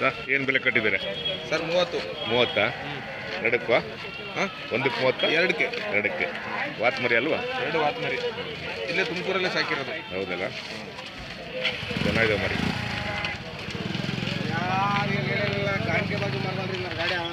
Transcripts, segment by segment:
Sir ಏನು ಬೆಲೆ ಕಟ್ಟಿದ್ದೀರಾ? Sir ಮೂವತ್ತು. ಮೂವತ್ತಾ? ಎರಡಕ್ಕೆ ಹಾಂ? ಒಂದಕ್ಕೆ ಮೂವತ್ತು? ಎರಡಕ್ಕೆ. ಎರಡಕ್ಕೆ. ವಾತ್ಮರಿ ಅಲ್ವಾ? ಎರಡು ವಾತ್ಮರಿ. ಇಲ್ಲೇ ತುಮಕೂರಲ್ಲೇ ಸಾಕಿರೋದು. ಹೌದಲ್ಲ? ಚೆನ್ನಾಗಿದೆ ಮರಿ. ಗಾಡಿ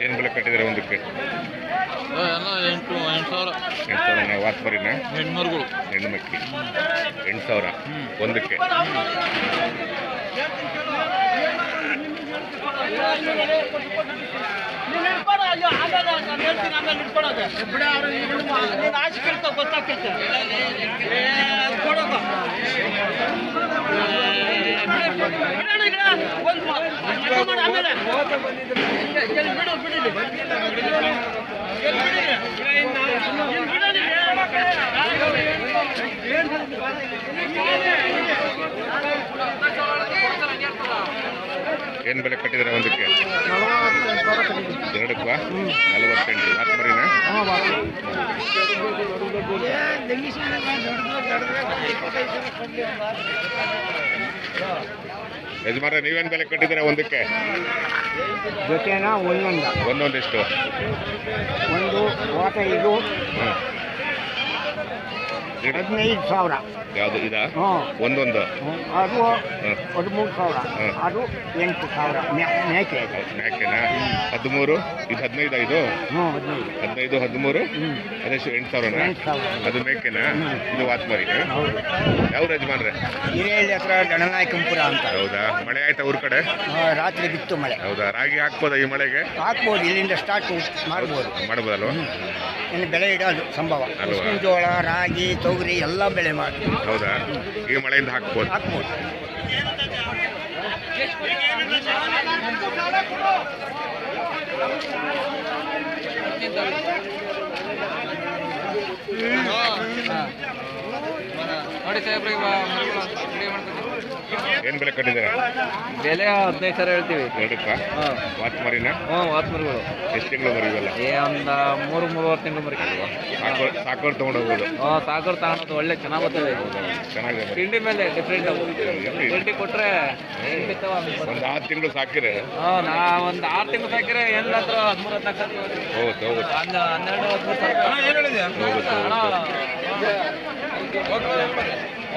ಏನು ಬೆಲೆ ಕಟ್ಟಿದ್ದೀರಾ ಒಂದಕ್ಕೆ ಎಲ್ಲ ಎಂಟು ಎಂಟು ಸಾವಿರ. ಎಂಟು ಸಾವಿರ ವಾತ್ ಮರಿನಾ ಹೆಣ್ಮರುಗಳು ಹೆಣ್ಣು ಮಕ್ಕಿ ಎಂಟು ಸಾವಿರ. ಒಂದಕ್ಕೆ ನೀನು ಹಿಡ್ಕೊಡು ಅಯ್ಯೋ ಆಮೇಲೆ ನಾನು ಹೇಳ್ತೀನಿ ಆಮೇಲೆ ಹಿಡ್ಕೊಡೋದು ಬಿಡ. ಅವ್ರು ನೀನು ಆಸೆ ಕೇಳ್ಕೊ ಗೊತ್ತಾಗ್ತೈತೆ ಕೊಡೋದು ಬಿಡೋಣ ಈಗ ಒಂದು ಮಾಡು ಆಮೇಲೆ. ಬಿಡು ಬಿಡೋಣ ಏನು ಬೆಲೆ ಕಟ್ಟಿದ್ರೆ ಒಂದಕ್ಕೆ? ಎರಡಕ್ಕಾ? ನಲವತ್ತೆಂಟು. ವಾತ್ ಮರಿನಾ ಯಜಮಾನ ನೀವೇನು ಬೆಲೆ ಕಟ್ಟಿದ್ದೀರಾ ಒಂದಕ್ಕೆ? ಜೊತೆನ ಒಂದೊಂದು. ಒಂದೊಂದಿಷ್ಟು? ಒಂದು ಹ್ಞೂ ಹದಿನೈದು ಸಾವಿರ. ಯಾವುದು ಇದಾ? ಹ್ಞೂ. ಒಂದೊಂದು? ಅದು ಹದಿಮೂರು ಸಾವಿರ. ಹ್ಮ್. ಅದು ಎಂಟು ಸಾವಿರ. ಮೇ- ಮೇಕೆ ಯಾಕೆನಾ ಹದಿಮೂರು? ಇದು ಹದಿನೈದು ಐದು? ಹ್ಞೂ ಹದಿನೈದು. ಹದಿನೈದು ಹದಿಮೂರು? ಹ್ಞೂ. ಅದೆಷ್ಟು ಎಂಟು ಸಾವಿರನಾ? ಎಂಟು ಸಾವಿರ. ಅದು ಮೇಕೆನಾ ಇದು ವಾತ್ಮರಿ. ಹೌದು. ಯಾವ ಯಜಮಾನ್ರೆ? ಹಿರೇಹಳ್ಳಿ ಹತ್ರ ಗಣನಾಯಕಂಪುರ ಅಂತ. ಹೌದಾ? ಮಳೆ ಆಯ್ತಾ ಊರ್ ಕಡೆ? ಆ, ರಾತ್ರಿ ಬಿತ್ತು ಮಳೆ. ಹೌದಾ? ರಾಗಿ ಹಾಕ್ಬೋದಾ ಈ ಮಳೆಗೆ? ಹಾಕ್ಬೋದು. ಇಲ್ಲಿಂದ ಸ್ಟಾರ್ಟ್ ಮಾಡ್ಬೋದು. ಮಾಡ್ಬೋದಲ್ವ? ಇನ್ನು ಬೆಳೆ ಇಡೋದು ಸಂಭವ. ಅಲ್ವಾ? ಉಸ್ಕಿನ ಜೋಳ ರಾಗಿ ತೊಗರಿ ಎಲ್ಲ ಬೆಳೆ ಮಾಡಿ. ಹೌದಾ? ಈ ಮಳೆಯಿಂದ ಹಾಕ್ಬೋದು. ಹಾಕ್ಬೋದು. ನೋಡಿ ಸಾಹೇಬ್ರಿಗೆ ಏನ್ ಬೆಲೆ ಕಟ್ಟಿದ್ದಾರೆ? ಬೆಲೆ ಹದಿನೈದು ಸಾವಿರ ಹೇಳ್ತೀವಿ. ಎರಡಕ್ಕ? ಹಾಂ. ವಾತ್ಮರಿನ ಹ್ಞೂ ವಾತ್ಮರಿಗಳು ಎಷ್ಟು ತಿಂಗಳು ಬರೀವಲ್ಲ ಏ ಒಂದು ಮೂರು ಮೂರುವರೆ ತಿಂಗಳು ಮರಿ ಸಾಕೋ ಸಾಕೋರು ತೊಗೊಂಡೋಗ್ಬೋದು. ಹ್ಞೂ ಸಾಕೋರು ತಗೊಳೋದು ಒಳ್ಳೆ ಚೆನ್ನಾಗಿ ಬರ್ತದೆ. ಚೆನ್ನಾಗಿದೆ ತಿಂಡಿ ಮೇಲೆ ಡಿಫ್ರೆಂಟ್ ತಿಂಡಿ ಕೊಟ್ಟರೆ ಒಂದು ಆರು ತಿಂಗಳು ಸಾಕಿರೆ ಹಾಂ ನಾ ಒಂದು ಆರು ತಿಂಗಳು ಸಾಕಿದ್ರೆ ಎಲ್ಲ ಹತ್ರ ಹದಿಮೂರು ಹದಿನಾಲ್ಕು ಹೌದು ಒಂದು ಹನ್ನೆರಡು ಹದಿಮೂರು ಸಾವಿರ.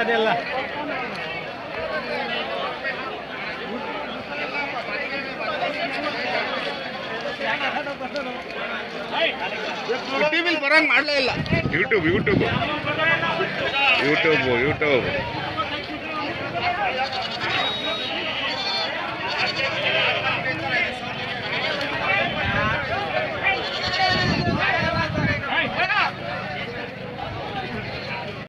ಹಾಕೋದೆಲ್ಲ ಟಿವಿಲಿ ಬರಂಗ್ ಮಾಡಲೇ ಇಲ್ಲ. YouTube YouTube YouTube YouTube